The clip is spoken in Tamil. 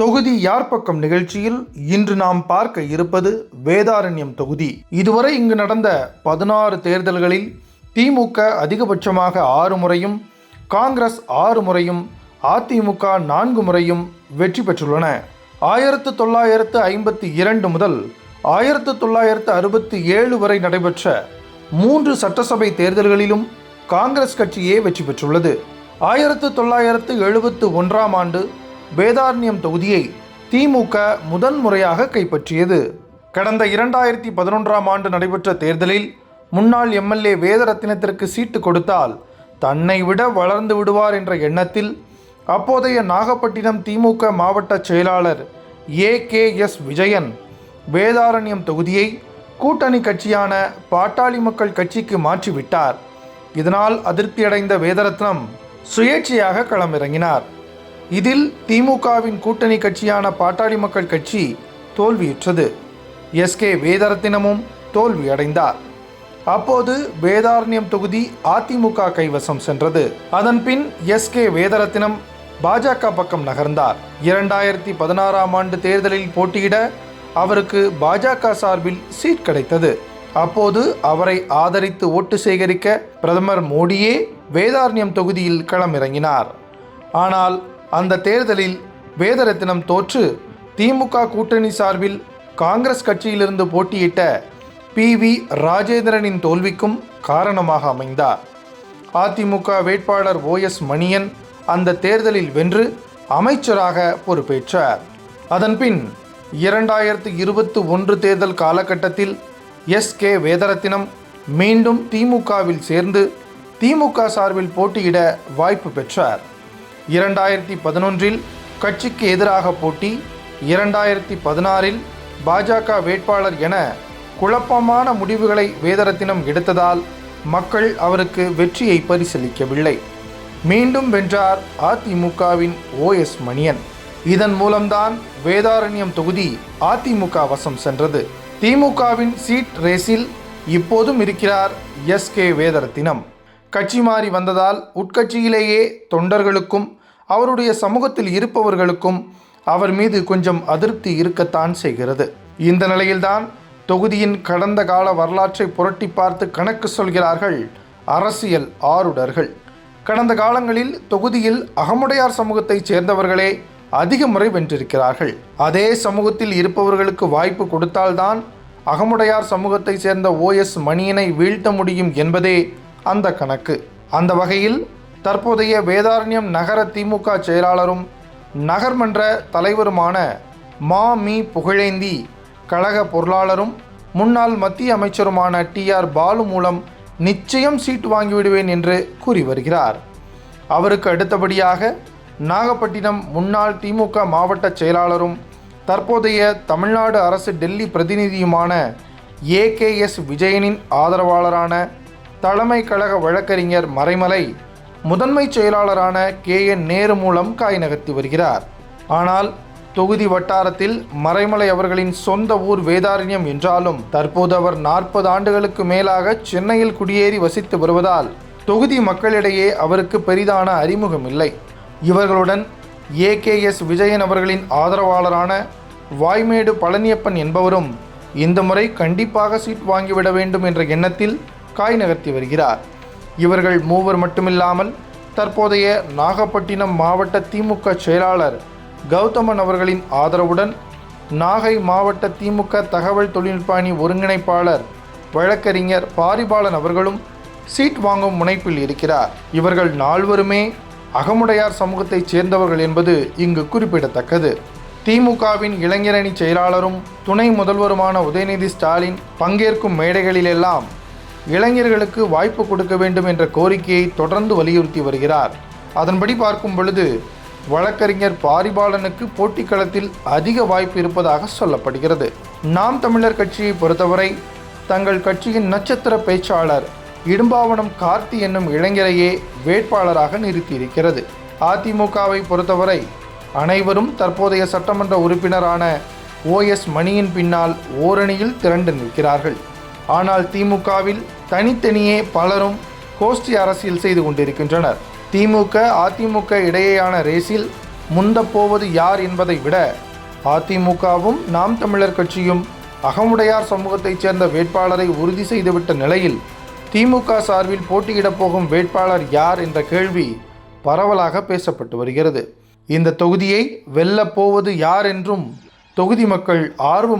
தொகுதி யார் பக்கம் நிகழ்ச்சியில்? இன்று நாம் பார்க்க இருப்பது வேதாரண்யம் தொகுதி. இதுவரை இங்கு நடந்த பதினாறு தேர்தல்களில் திமுக அதிகபட்சமாக ஆறு முறையும் காங்கிரஸ் ஆறு முறையும் அதிமுக நான்கு முறையும் வெற்றி பெற்றுள்ளன. ஆயிரத்து தொள்ளாயிரத்து ஐம்பத்தி இரண்டு முதல் ஆயிரத்து தொள்ளாயிரத்து அறுபத்தி ஏழு வரை நடைபெற்ற மூன்று சட்டசபை தேர்தல்களிலும் காங்கிரஸ் கட்சியே வெற்றி பெற்றுள்ளது. ஆயிரத்து தொள்ளாயிரத்து எழுபத்து ஒன்றாம் ஆண்டு வேதாரண்யம் தொகுதியை திமுக முதன்முறையாக கைப்பற்றியது. கடந்த இரண்டாயிரத்தி பதினொன்றாம் ஆண்டு நடைபெற்ற தேர்தலில் முன்னாள் எம்எல்ஏ வேதரத்தினத்திற்கு சீட்டு கொடுத்தால் தன்னை விட வளர்ந்து விடுவார் என்ற எண்ணத்தில் அப்போதைய நாகப்பட்டினம் திமுக மாவட்ட செயலாளர் A K S Vijayan Vedaranyam தொகுதியை கூட்டணி கட்சியான பாட்டாளி மக்கள் கட்சிக்கு மாற்றிவிட்டார். இதனால் அதிருப்தியடைந்த வேதரத்னம் சுயேட்சையாக களமிறங்கினார். இதில் திமுகவின் கூட்டணி கட்சியான பாட்டாளி மக்கள் கட்சி தோல்வியுற்றது. எஸ்கே வேதரத்தினமும் தோல்வியடைந்தார். அப்போது வேதாரண்யம் தொகுதி அதிமுக கைவசம் சென்றது. அதன் பின் எஸ்கே வேதரத்தினம் பாஜக பக்கம் நகர்ந்தார். இரண்டாயிரத்தி பதினாறாம் ஆண்டு தேர்தலில் போட்டியிட அவருக்கு பாஜக சார்பில் சீட் கிடைத்தது. அப்போது அவரை ஆதரித்து ஓட்டு சேகரிக்க பிரதமர் மோடியே வேதாரண்யம் தொகுதியில் களமிறங்கினார். ஆனால் அந்த தேர்தலில் வேதரத்தினம் தோற்று திமுக கூட்டணி சார்பில் காங்கிரஸ் கட்சியிலிருந்து போட்டியிட்ட பி வி ராஜேந்திரனின் தோல்விக்கும் காரணமாக அமைந்தார். அதிமுக வேட்பாளர் ஓ எஸ் மணியன் அந்த தேர்தலில் வென்று அமைச்சராக பொறுப்பேற்றார். அதன்பின் இரண்டாயிரத்து இருபத்தி ஒன்று தேர்தல் காலகட்டத்தில் எஸ் கே வேதரத்தினம் மீண்டும் திமுகவில் சேர்ந்து திமுக சார்பில் போட்டியிட வாய்ப்பு பெற்றார். இரண்டாயிரத்தி பதினொன்றில் கட்சிக்கு எதிராக போட்டி இரண்டாயிரத்தி பதினாறில் பாஜக வேட்பாளர் என குழப்பமான முடிவுகளை வேதரத்தினம் எடுத்ததால் மக்கள் அவருக்கு வெற்றியை பரிசீலிக்கவில்லை மீண்டும் வென்றார் அதிமுகவின் ஓ எஸ் மணியன். இதன் மூலம்தான் வேதாரண்யம் தொகுதி அதிமுக வசம் சென்றது. திமுகவின் சீட் ரேஸில் இப்போதும் இருக்கிறார் எஸ் கே வேதரத்தினம். கட்சி மாறி வந்ததால் உட்கட்சியிலேயே தொண்டர்களுக்கும் அவருடைய சமூகத்தில் இருப்பவர்களுக்கும் அவர் மீது கொஞ்சம் அதிருப்தி இருக்கத்தான் செய்கிறது. இந்த நிலையில்தான் தொகுதியின் கடந்த கால வரலாற்றை புரட்டி பார்த்து கணக்கு சொல்கிறார்கள் அரசியல் ஆருடர்கள். கடந்த காலங்களில் தொகுதியில் அகமுடையார் சமூகத்தைச் சேர்ந்தவர்களே அதிக முறை வென்றிருக்கிறார்கள். அதே சமூகத்தில் இருப்பவர்களுக்கு வாய்ப்பு கொடுத்தால்தான் அகமுடையார் சமூகத்தை சேர்ந்த ஓஎஸ் மணியனை வீழ்த்த முடியும் என்பதே அந்த கணக்கு. அந்த வகையில் தற்போதைய வேதாரண்யம் நகர திமுக செயலாளரும் நகர்மன்ற தலைவருமான மா. மீ. புகழேந்தி கழக பொருளாளரும் முன்னாள் மத்திய அமைச்சருமான டி. ஆர். பாலு மூலம் நிச்சயம் சீட் வாங்கிவிடுவேன் என்று கூறி வருகிறார். அவருக்கு அடுத்தபடியாக நாகப்பட்டினம் முன்னாள் திமுக மாவட்ட செயலாளரும் தற்போதைய தமிழ்நாடு அரசு டெல்லி பிரதிநிதியுமான ஏகேஎஸ் விஜயனின் ஆதரவாளரான தலைமை கழக வழக்கறிஞர் மறைமலை முதன்மை செயலாளரான கே என் நேரு மூலம் காய் நகர்த்தி வருகிறார். ஆனால் தொகுதி வட்டாரத்தில் மறைமலை அவர்களின் சொந்த ஊர் வேதாரண்யம் என்றாலும் தற்போது அவர் நாற்பது ஆண்டுகளுக்கு மேலாக சென்னையில் குடியேறி வசித்து வருவதால் தொகுதி மக்களிடையே அவருக்கு பெரிதான அறிமுகம் இல்லை. இவர்களுடன் ஏகேஎஸ் விஜயன் அவர்களின் ஆதரவாளரான வாய்மேடு பழனியப்பன் என்பவரும் இந்த முறை கண்டிப்பாக சீட் வாங்கிவிட வேண்டும் என்ற எண்ணத்தில் காய் நகர்த்தி வருகிறார். இவர்கள் மூவர் மட்டுமில்லாமல் தற்போதைய நாகப்பட்டினம் மாவட்ட திமுக செயலாளர் கௌதமன் அவர்களின் ஆதரவுடன் நாகை மாவட்ட திமுக தகவல் தொழில்நுட்ப அணி ஒருங்கிணைப்பாளர் வழக்கறிஞர் பாரிபாலன் அவர்களும் சீட் வாங்கும் முனைப்பில் இருக்கிறார். இவர்கள் நால்வருமே அகமுடையார் சமூகத்தைச் சேர்ந்தவர்கள் என்பது இங்கு குறிப்பிடத்தக்கது. திமுகவின் இளைஞரணி செயலாளரும் துணை முதல்வருமான உதயநிதி ஸ்டாலின் பங்கேற்கும் மேடைகளிலெல்லாம் இளைஞர்களுக்கு வாய்ப்பு கொடுக்க வேண்டும் என்ற கோரிக்கையை தொடர்ந்து வலியுறுத்தி வருகிறார். அதன்படி பார்க்கும் பொழுது வழக்கறிஞர் பாரிபாலனுக்கு போட்டிக்களத்தில் அதிக வாய்ப்பு இருப்பதாக சொல்லப்படுகிறது. நாம் தமிழர் கட்சியை பொறுத்தவரை தங்கள் கட்சியின் நட்சத்திர பேச்சாளர் இடும்பாவனம் கார்த்தி என்னும் இளைஞரையே வேட்பாளராக நிறுத்தியிருக்கிறது. அதிமுகவை பொறுத்தவரை அனைவரும் தற்போதைய சட்டமன்ற உறுப்பினரான ஓஎஸ் மணியின் பின்னால் ஓரணியில் திரண்டு நிற்கிறார்கள். ஆனால் திமுகவில் தனித்தனியே பலரும் கோஷ்டி அரசியல் செய்து கொண்டிருக்கின்றனர். திமுக அதிமுக இடையேயான ரேஸில் முந்தப்போவது யார் என்பதை விட அதிமுகவும் நாம் தமிழர் கட்சியும் அகமுடையார் சமூகத்தைச் சேர்ந்த வேட்பாளரை உறுதி செய்துவிட்ட நிலையில் திமுக சார்பில் போட்டியிடப் போகும் வேட்பாளர் யார் என்ற கேள்வி பரவலாக பேசப்பட்டு வருகிறது. இந்த தொகுதியை வெல்லப்போவது யார் என்றும் தொகுதி மக்கள் ஆர்வம்